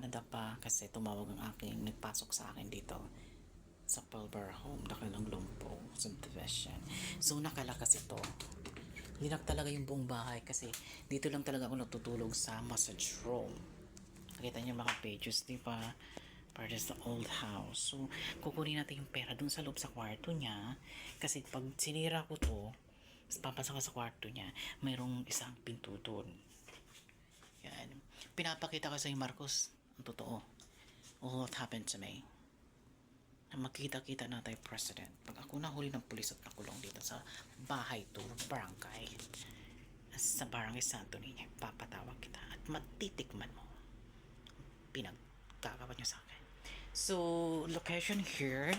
nadapa kasi tumawag ang aking nagpasok sa akin dito sa Pulver Home, Nakalang Lumpo, subdivision. So, nakalakas ito. Linak talaga yung buong bahay kasi dito lang talaga ako natutulog sa massage room. Nakita niyo mga pages, di ba? Part is the old house. So, kukunin natin yung pera dun sa loob sa kwarto niya. Kasi pag sinira ko to, papasok ka sa kwarto niya, mayroong isang pinto dun. Yan. Pinapakita ko sa Marcos, ang totoo. All what happened to me. Na makita-kita na tayo president. Pag ako nahuli ng pulis at nakulong dito sa bahay to, barangay, sa barangay Santo Niño, papatawag kita at matitikman mo pinagkakawa niyo sa akin. So, location here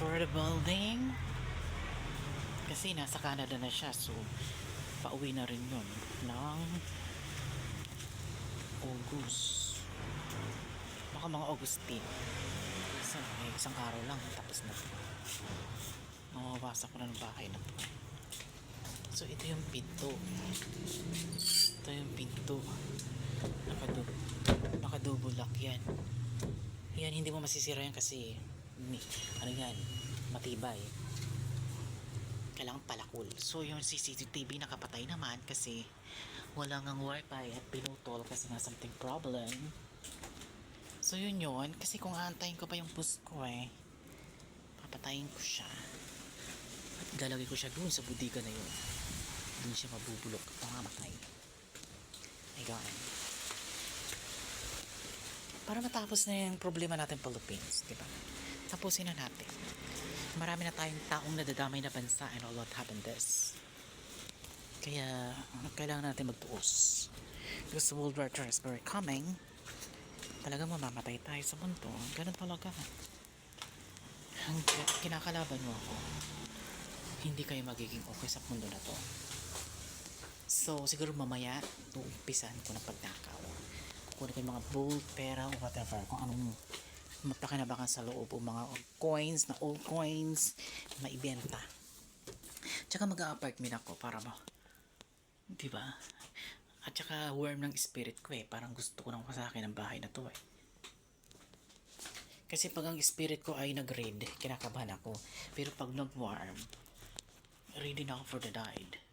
for the building. Kasi nasa Canada na siya, so pauwi na rin yun ng August. Baka mga Augustine. Isang, eh, isang araw lang, tapos na. Mawawasak ko na ng bahay na to. So, ito yung pinto. Ito yung pinto. Nakadu nakadouble lock yan. Yan, hindi mo masisira yan kasi ano yan, matibay. Kailangan palakul. So, yung CCTV nakapatay naman kasi wala ngang wifi at pinutol kasi nga something problem. So, yun yun. Kasi kung aantayin ko pa yung bus ko eh, papatayin ko siya. At galagay ko siya dun sa budiga na yun. Dun siya mabubulok at mamamatay. My God. Para matapos na yung problema natin Philippines, di ba? Tapusin na natin. Marami na tayong taong nadadamay na bansa and all what happened this. Kaya, kailangan natin magtuos. Because World War III is very coming. Talagang mamamatay tayo sa mundo. Ganun talaga. Hanggat kinakalaban mo ako, hindi kayo magiging okay sa mundo na to. So, siguro mamaya, uumpisan ko ng pagnakaw. Kukunin ko yung mga gold, pera, o whatever. Kung anong mapakinabangan sa loob o mga old coins na old coins na ibenta. Tsaka mag-apartment ako para mo. Di ba? At tsaka warm ng spirit ko eh. Parang gusto ko nang sa akin ang bahay na to eh. Kasi pag ang spirit ko ay nag-read, kinakabahan ako. Pero pag nag-warm, ready na ako for the died.